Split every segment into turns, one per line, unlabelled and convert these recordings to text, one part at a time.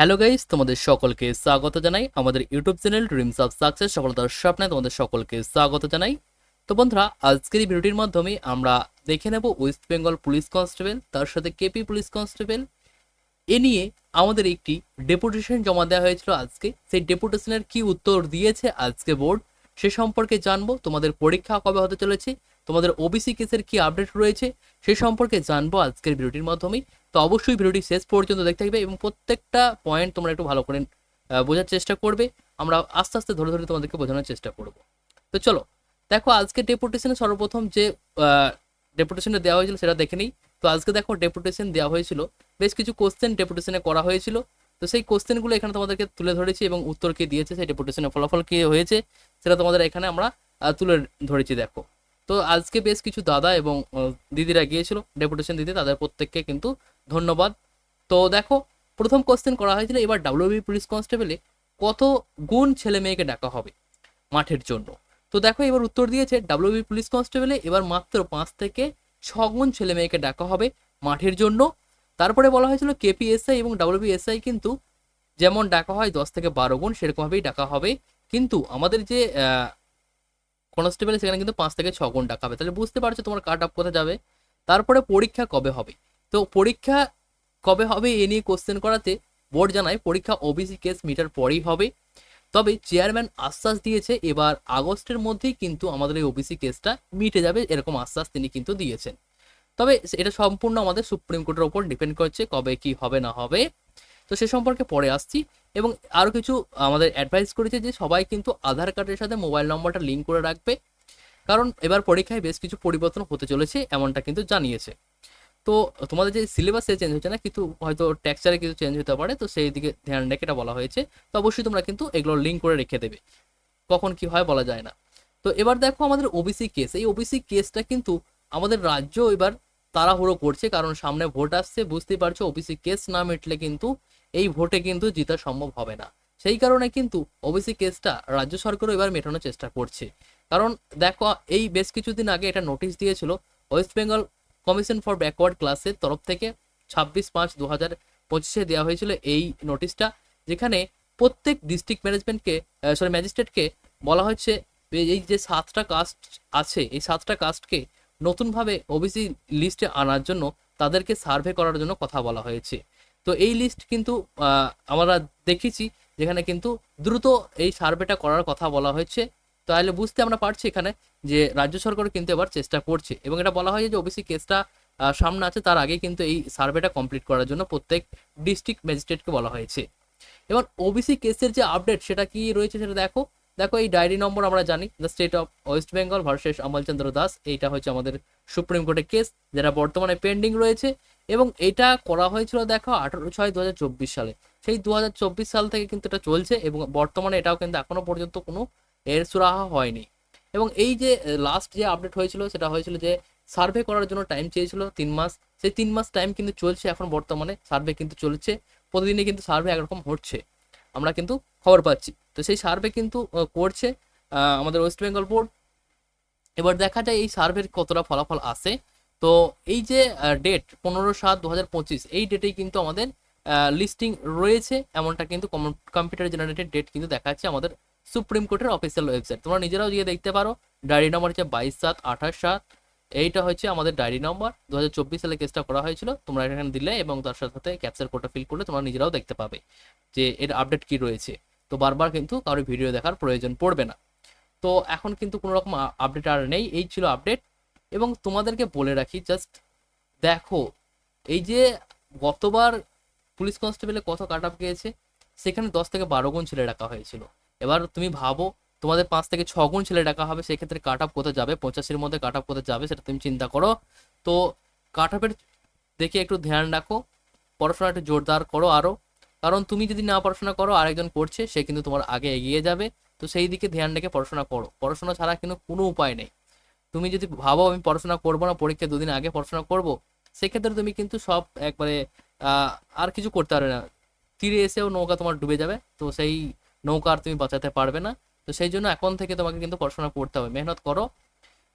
Hello guys তোমাদের সকলকে স্বাগত জানাই আমাদের YouTube channel dreams of success সফলতার স্বপ্নে তোমাদের সকলকে স্বাগত জানাই। তো বন্ধুরা, আজকের এই ভিডিওটির মাধ্যমে আমরা দেখে নেব ওয়েস্ট বেঙ্গল পুলিশ কনস্টেবল তার সাথে কেপি পুলিশ কনস্টেবল এ নিয়ে আমাদের একটি ডেপুটেশন জমা দেওয়া হয়েছিল আজকে। সেই ডেপুটেশনের কি উত্তর দিয়েছে আজকে বোর্ড সে সম্পর্কে জানব, তোমাদের পরীক্ষা কবে হতে চলেছে, তোমাদের ওবিসি কেসের কি আপডেট রয়েছে, সে সম্পর্কে জানব আজকের ভিডিওটির মাধ্যমেই। তো অবশ্যই ভিডিওটি শেষ পর্যন্ত দেখতে থাকবে এবং প্রত্যেকটা পয়েন্ট তোমরা একটু ভালো করে বোঝার চেষ্টা করবে। আমরা আস্তে আস্তে ধরে ধরে তোমাদেরকে বোঝানোর চেষ্টা করব। তো চলো, দেখো আজকে ডেপুটেশনে সর্বপ্রথম যে ডেপুটেশনটা দেওয়া হয়েছিল সেটা দেখে নিই। তো আজকে দেখো ডেপুটেশন দেওয়া হয়েছিল। বেশ কিছু কোশ্চেন ডেপুটেশনে করা হয়েছিল। তো সেই কোশ্চেনগুলো এখানে তোমাদেরকে তুলে ধরেছি এবং উত্তর কে দিয়েছে, সেই ডেপুটেশনের ফলাফল কি হয়েছে, সেটা তোমাদের এখানে আমরা তুলে ধরেছি, দেখো। তো আজকে বেশ কিছু দাদা এবং দিদিরা গিয়েছিল ডেপুটেশন দিতে, তাদের প্রত্যেককে কিন্তু ধন্যবাদ। তো দেখো, প্রথম কোশ্চেন করা হয়েছিল, এবার ডাব্লিউবি পুলিশ কনস্টেবলে কত গুণ ছেলে মেয়েকে ডাকা হবে মাঠের জন্য? তো দেখো, এবার উত্তর দিয়েছে ডাব্লিউবি পুলিশ কনস্টেবলে এবার মাত্র পাঁচ থেকে ছ গুণ ছেলে মেয়েকে ডাকা হবে মাঠের জন্য। তারপরে বলা হয়েছিল কেপিএসআই এবং ডাব্লিউবিএসআই কিন্তু যেমন ডাকা হয় দশ থেকে বারো গুণ, সেরকমভাবেই ডাকা হবে। কিন্তু আমাদের যে কনস্টেবল সেখানে কিন্তু পাঁচ থেকে ছ গুণ ডাকা হবে। তাহলে বুঝতে পারছ তোমার কাট আপ কোথায় যাবে? তারপরে পরীক্ষা কবে হবে? তো পরীক্ষা কবে হবে এ নিয়ে কোশ্চেন করাতে বোর্ড জানায় পরীক্ষা ওবিসি কেস মিটার পরেই হবে। তবে চেয়ারম্যান আশ্বাস দিয়েছে এবার আগস্টের মধ্যেই কিন্তু আমাদের এই ওবিসি কেসটা মিটে যাবে, এরকম আশ্বাস তিনি কিন্তু দিয়েছেন। তবে এটা সম্পূর্ণ আমাদের সুপ্রিম কোর্টের ওপর ডিপেন্ড করছে কবে কি হবে, না হবে। তো সে সম্পর্কে পরে আসছি। এবং আরও কিছু আমাদের অ্যাডভাইস করেছে যে সবাই কিন্তু আধার কার্ডের সাথে মোবাইল নম্বরটা লিঙ্ক করে রাখবে। কারণ এবার পরীক্ষায় বেশ কিছু পরিবর্তন হতে চলেছে, এমনটা কিন্তু জানিয়েছে। তো তোমাদের যে সিলেবাস সে চেঞ্জ হচ্ছে না, কিন্তু হয়তো টেক্সচারে কিছু চেঞ্জ হতে পারে, তো সেই দিকে ধ্যান রেখে এটা বলা হয়েছে। তো অবশ্যই তোমরা কিন্তু এগুলো লিঙ্ক করে রেখে দেবে। কখন কি হয় বলা যায় না। তো এবার দেখো আমাদের ওবিসি কেস এই ওবিসি কেসটা কিন্তু আমাদের রাজ্য এবার তাড়াহুড়ো করছে, কারণ সামনে ভোট আসছে। বুঝতেই পারছ, ওবিসি কেস না মিটলে কিন্তু এই ভোটে কিন্তু জিতা সম্ভব হবে না। সেই কারণে কিন্তু ওবিসি কেসটা রাজ্য সরকারও এবার মেটানোর চেষ্টা করছে। কারণ দেখো, এই বেশ কিছুদিন আগে এটা নোটিশ দিয়েছিল, West Bengal commission for backward ক্লাসের তরফ থেকে ছাব্বিশ পাঁচ দু হাজার পঁচিশে দেওয়া হয়েছিল এই নোটিশটা, যেখানে প্রত্যেক ডিস্ট্রিক্ট ম্যানেজমেন্টকে সরি ম্যাজিস্ট্রেটকে বলা হচ্ছে, এই যে সাতটা কাস্ট আছে, এই সাতটা কাস্টকে নতুনভাবে ওবিসি লিস্টে আনার জন্য তাদেরকে সার্ভে করার জন্য কথা বলা হয়েছে। তো এই লিস্ট কিন্তু আমরা দেখেছি যেখানে কিন্তু দ্রুত এই সার্ভেটা করার কথা বলা হয়েছে। তাহলে বুঝতে আমরা পারছি এখানে যে রাজ্য সরকার কিন্তু এবার চেষ্টা করছে এবং এটা বলা হয় যে ওবিসি কেসটা সামনে আছে, তার আগে কিন্তু এই সার্ভেটা কমপ্লিট করার জন্য প্রত্যেক ডিস্ট্রিক্ট ম্যাজিস্ট্রেটকে বলা হয়েছে। এবার ওবিসি কেসের যে আপডেট সেটা কি রয়েছে সেটা দেখো। দেখো, এই ডায়েরি নম্বর আমরা জানি the state of West Bengal versus Amalchandra Das এইটা হচ্ছে আমাদের সুপ্রিম কোর্টের কেস যেটা বর্তমানে পেন্ডিং রয়েছে, এবং এটা করা হয়েছিল, দেখো, আঠারো ছয় দু সালে। সেই দু সাল থেকে কিন্তু এটা চলছে, এবং বর্তমানে এটাও কিন্তু এখনও পর্যন্ত কোনো এর সুরাহা হয়নি। এবং এই যে লাস্ট যে আপডেট হয়েছিল, সেটা হয়েছিল যে সার্ভে করার জন্য টাইম চেয়েছিল তিন মাস। সেই তিন মাস টাইম কিন্তু চলছে এখন বর্তমানে সার্ভে কিন্তু চলছে, প্রতিদিনই কিন্তু সার্ভে একরকম হচ্ছে। আমরা কিন্তু খবর পাচ্ছি। তো সেই সার্ভে কিন্তু করছে আমাদের ওয়েস্ট বেঙ্গল বোর্ড এবার দেখা যায় এই সার্ভের কতটা ফলাফল আসে তো এই যে ডেট পনেরো সাত দু এই ডেটেই কিন্তু আমাদের লিস্টিং রয়েছে। এমনটা কিন্তু কম্পিউটার জেনারেটেড ডেট কিন্তু দেখাচ্ছে আমাদের সুপ্রিম কোর্টের অফিসিয়াল ওয়েবসাইট তোমরা নিজেরাও গিয়ে দেখতে পারো ডায়েরি নম্বর হচ্ছে বাইশ সাত আঠাশ সাত। এইটা হচ্ছে আমাদের ডায়েরি নম্বর দু সালে কেসটা করা হয়েছিল। তোমরা এখানে দিলে এবং তার সাথে সাথে ক্যাপচার কোডটা ফিল করলে তোমরা নিজেরাও দেখতে পাবে যে এর আপডেট কি রয়েছে। তো বারবার কিন্তু কারও ভিডিও দেখার প্রয়োজন পড়বে না। তো এখন কিন্তু কোনো রকম আপডেট আর নেই, এই ছিল আপডেট এবং তোমাদেরকে বলে রাখি জাস্ট দেখো, এই যে গতবার পুলিশ কনস্টেবলে কত কাট আপ গিয়েছে, সেখানে দশ থেকে বারো গুণ ছেলে ডাকা হয়েছিল। এবার তুমি ভাবো, তোমাদের পাঁচ থেকে ছ গুণ ছেলে ডাকা হবে, সেক্ষেত্রে কাট আপ কোথায় যাবে? পঁচাশির মধ্যে কাট আপ কোথায় যাবে, সেটা তুমি চিন্তা করো। তো কাট আপের দেখে একটু ধ্যান রাখো, পড়াশোনা একটু জোরদার করো আরও কারণ তুমি যদি না পড়াশোনা করো, আরেকজন করছে, সে কিন্তু তোমার আগে এগিয়ে যাবে। তো সেই দিকে ধ্যান রেখে পড়াশোনা করো। পড়াশোনা ছাড়া কিন্তু কোনো উপায় নেই। তুমি যদি ভাবো আমি পড়াশোনা করব না, পরীক্ষা দুদিন আগে পড়াশোনা করব, সেক্ষেত্রে তুমি কিন্তু সব একবারে আর কিছু করতে পারবে না। তীরে এসেও নৌকা তোমার ডুবে যাবে। তো সেই নৌকা আর তুমি বাঁচাতে পারবে না। তো সেই জন্য এখন থেকে তোমাকে কিন্তু পড়াশোনা করতে হবে। মেহনত করো।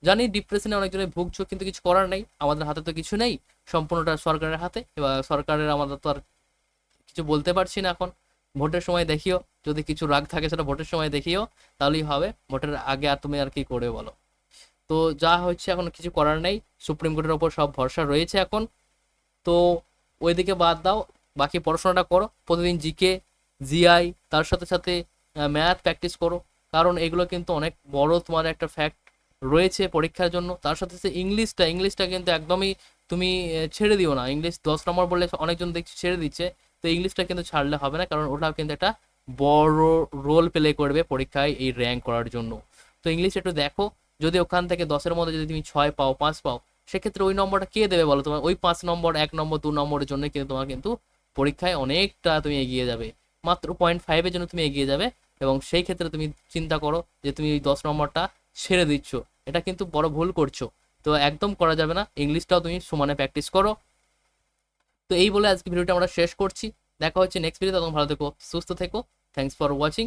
জানি ডিপ্রেশনে অনেকজনে ভুগছো, কিন্তু কিছু করার নেই। আমাদের হাতে তো কিছু নেই। সম্পূর্ণটা সরকারের হাতে। এবার সরকারের আমাদের তো আর কিছু বলতে পারছি না এখন। ভোটের সময় দেখিও, যদি কিছু রাগ থাকে সেটা ভোটের সময় দেখিও, তাহলেই হবে। ভোটের আগে আর তুমি আর কি করে বলো। তো যা হচ্ছে এখন কিছু করার নেই। সুপ্রিম কোর্টের ওপর সব ভরসা রয়েছে এখন। তো ওইদিকে বাদ দাও, বাকি পড়াশোনাটা করো। প্রতিদিন জিকে জিআই তার সাথে সাথে ম্যাথ প্র্যাকটিস করো। কারণ এগুলো কিন্তু অনেক বড় তোমার একটা ফ্যাক্ট রয়েছে পরীক্ষার জন্য। তার সাথে সাথে ইংলিশটা ইংলিশটা কিন্তু একদমই তুমি ছেড়ে দিও না। ইংলিশ দশ নম্বর বললে অনেকজন দেখছি ছেড়ে দিচ্ছে। তো ইংলিশটা কিন্তু ছাড়লে হবে না, কারণ ওটাও কিন্তু একটা বড় রোল প্লে করবে পরীক্ষায় এই র্যাঙ্ক করার জন্য। তো ইংলিশ একটু দেখো, যদি ওখান থেকে দশের মধ্যে যদি তুমি ছয় পাও, পাঁচ পাও, সেক্ষেত্রে ওই নম্বরটা কে দেবে বলো? তোমার ওই পাঁচ নম্বর, এক নম্বর, দু নম্বরের জন্য কিন্তু তোমার কিন্তু পরীক্ষায় অনেকটা তুমি এগিয়ে যাবে। মাত্র পয়েন্ট ফাইভের জন্য তুমি এগিয়ে যাবে এবং সেই ক্ষেত্রে তুমি চিন্তা করো যে তুমি ওই দশ নম্বরটা ছেড়ে দিচ্ছ। এটা কিন্তু বড় ভুল করছ। তো একদম করা যাবে না। ইংলিশটাও তুমি সমানে প্র্যাকটিস করো। তো এই বলে আজকে ভিডিওটা আমরা শেষ করছি। দেখা হচ্ছে নেক্সট ভিডিও তখন ভালো থেকো, সুস্থ থেকো। Thanks for watching